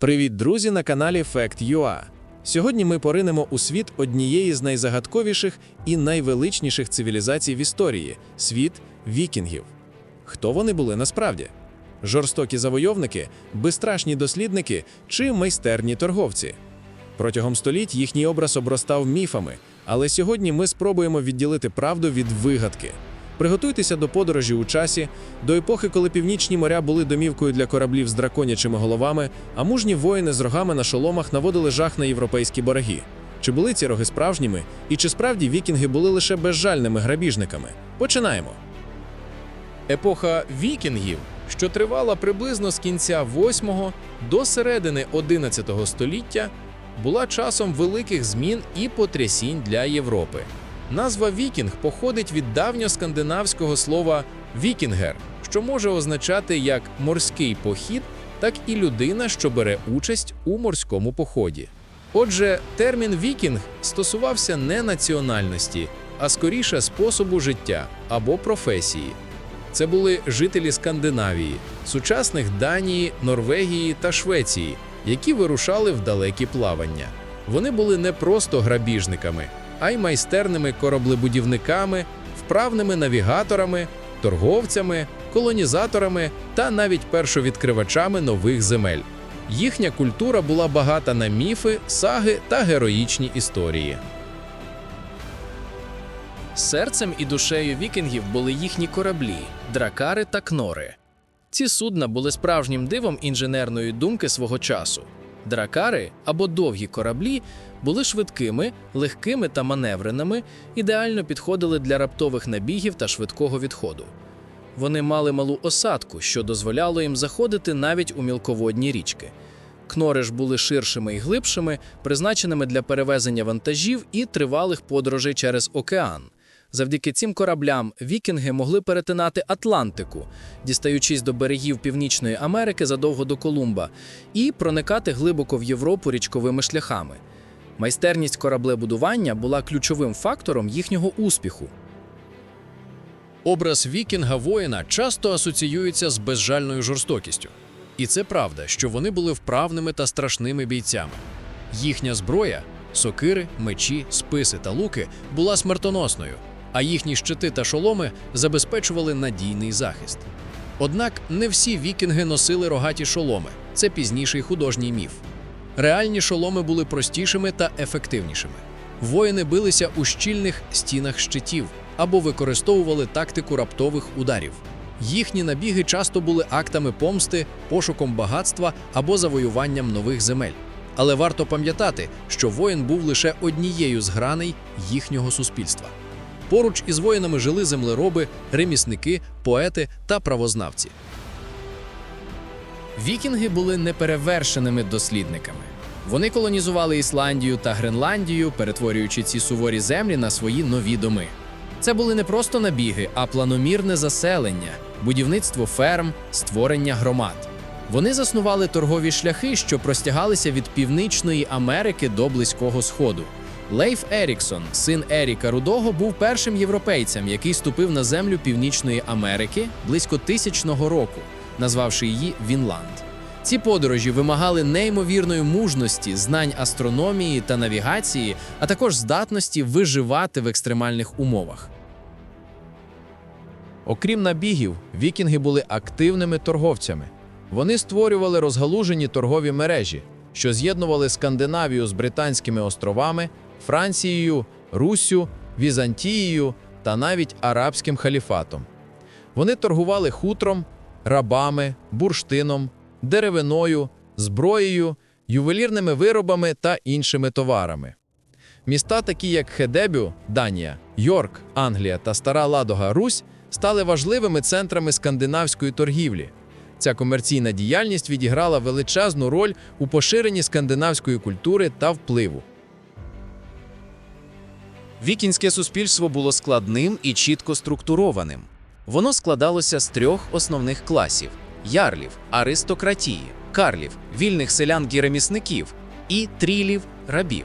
Привіт, друзі, на каналі Fact.ua. Сьогодні ми поринемо у світ однієї з найзагадковіших і найвеличніших цивілізацій в історії світ вікінгів. Хто вони були насправді? Жорстокі завойовники, безстрашні дослідники чи майстерні торговці? Протягом століть їхній образ обростав міфами, але сьогодні ми спробуємо відділити правду від вигадки. Приготуйтеся до подорожі у часі, до епохи, коли північні моря були домівкою для кораблів з драконячими головами, а мужні воїни з рогами на шоломах наводили жах на європейські береги. Чи були ці роги справжніми, і чи справді вікінги були лише безжальними грабіжниками? Починаємо. Епоха вікінгів, що тривала приблизно з кінця 8 до середини 11 століття, була часом великих змін і потрясінь для Європи. Назва вікінг походить від давньоскандинавського слова вікінгер, що може означати як морський похід, так і людина, що бере участь у морському поході. Отже, термін вікінг стосувався не національності, а скоріше способу життя або професії. Це були жителі Скандинавії, сучасних Данії, Норвегії та Швеції, які вирушали в далекі плавання. Вони були не просто грабіжниками, а й майстерними кораблебудівниками, вправними навігаторами, торговцями, колонізаторами та навіть першовідкривачами нових земель. Їхня культура була багата на міфи, саги та героїчні історії. Серцем і душею вікінгів були їхні кораблі, дракари та кнори. Ці судна були справжнім дивом інженерної думки свого часу. Дракари або довгі кораблі були швидкими, легкими та маневреними, ідеально підходили для раптових набігів та швидкого відходу. Вони мали малу осадку, що дозволяло їм заходити навіть у мілководні річки. Кнори ж були ширшими і глибшими, призначеними для перевезення вантажів і тривалих подорожей через океан. Завдяки цим кораблям вікінги могли перетинати Атлантику, дістаючись до берегів Північної Америки задовго до Колумба, і проникати глибоко в Європу річковими шляхами. Майстерність кораблебудування була ключовим фактором їхнього успіху. Образ вікінга воїна часто асоціюється з безжальною жорстокістю. І це правда, що вони були вправними та страшними бійцями. Їхня зброя сокири, мечі, списи та луки була смертоносною, а їхні щити та шоломи забезпечували надійний захист. Однак не всі вікінги носили рогаті шоломи, це пізніший художній міф. Реальні шоломи були простішими та ефективнішими. Воїни билися у щільних стінах щитів або використовували тактику раптових ударів. Їхні набіги часто були актами помсти, пошуком багатства або завоюванням нових земель. Але варто пам'ятати, що воїн був лише однією з граней їхнього суспільства. Поруч із воїнами жили землероби, ремісники, поети та правознавці. Вікінги були неперевершеними дослідниками. Вони колонізували Ісландію та Гренландію, перетворюючи ці суворі землі на свої нові доми. Це були не просто набіги, а планомірне заселення, будівництво ферм, створення громад. Вони заснували торгові шляхи, що простягалися від Північної Америки до Близького Сходу. Лейф Еріксон, син Еріка Рудого, був першим європейцем, який ступив на землю Північної Америки близько тисячного року, назвавши її Вінланд. Ці подорожі вимагали неймовірної мужності, знань астрономії та навігації, а також здатності виживати в екстремальних умовах. Окрім набігів, вікінги були активними торговцями. Вони створювали розгалужені торгові мережі, що з'єднували Скандинавію з Британськими островами, Францією, Руссю, Візантією та навіть арабським халіфатом. Вони торгували хутром, рабами, бурштином, деревиною, зброєю, ювелірними виробами та іншими товарами. Міста, такі як Хедебю, Данія, Йорк, Англія та Стара Ладога, Русь, стали важливими центрами скандинавської торгівлі. Ця комерційна діяльність відіграла величезну роль у поширенні скандинавської культури та впливу. Вікінське суспільство було складним і чітко структурованим. Воно складалося з трьох основних класів: ярлів, аристократії, карлів, вільних селян-ремісників і трілів рабів.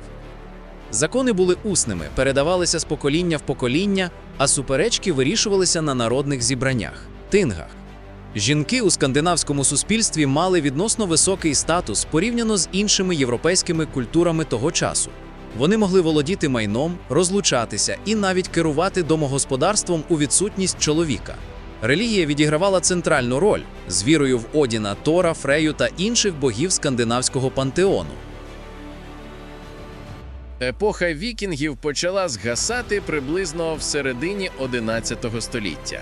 Закони були усними, передавалися з покоління в покоління, а суперечки вирішувалися на народних зібраннях тингах. Жінки у скандинавському суспільстві мали відносно високий статус порівняно з іншими європейськими культурами того часу. Вони могли володіти майном, розлучатися і навіть керувати домогосподарством у відсутність чоловіка. Релігія відігравала центральну роль з вірою в Одіна, Тора, Фрею та інших богів скандинавського пантеону. Епоха вікінгів почала згасати приблизно в середині 11 століття.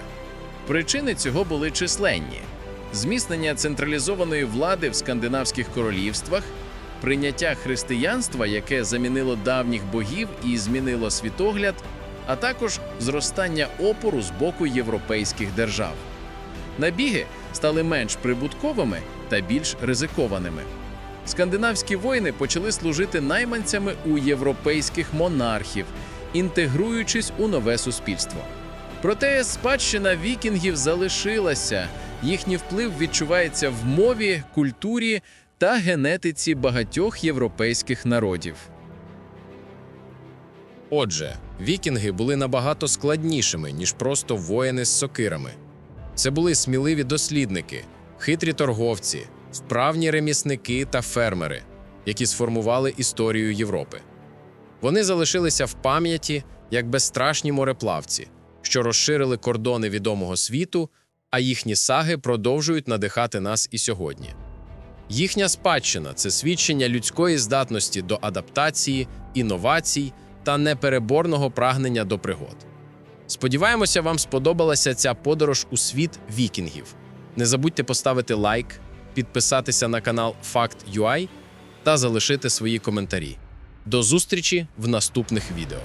Причини цього були численні: зміцнення централізованої влади в скандинавських королівствах, прийняття християнства, яке замінило давніх богів і змінило світогляд, а також зростання опору з боку європейських держав. Набіги стали менш прибутковими та більш ризикованими. Скандинавські воїни почали служити найманцями у європейських монархів, інтегруючись у нове суспільство. Проте спадщина вікінгів залишилася, їхній вплив відчувається в мові, культурі та генетиці багатьох європейських народів. Отже, вікінги були набагато складнішими, ніж просто воїни з сокирами. Це були сміливі дослідники, хитрі торговці, вправні ремісники та фермери, які сформували історію Європи. Вони залишилися в пам'яті як безстрашні мореплавці, що розширили кордони відомого світу, а їхні саги продовжують надихати нас і сьогодні. Їхня спадщина це свідчення людської здатності до адаптації, інновацій та непереборного прагнення до пригод. Сподіваємося, вам сподобалася ця подорож у світ вікінгів. Не забудьте поставити лайк, підписатися на канал Fact.ui та залишити свої коментарі. До зустрічі в наступних відео.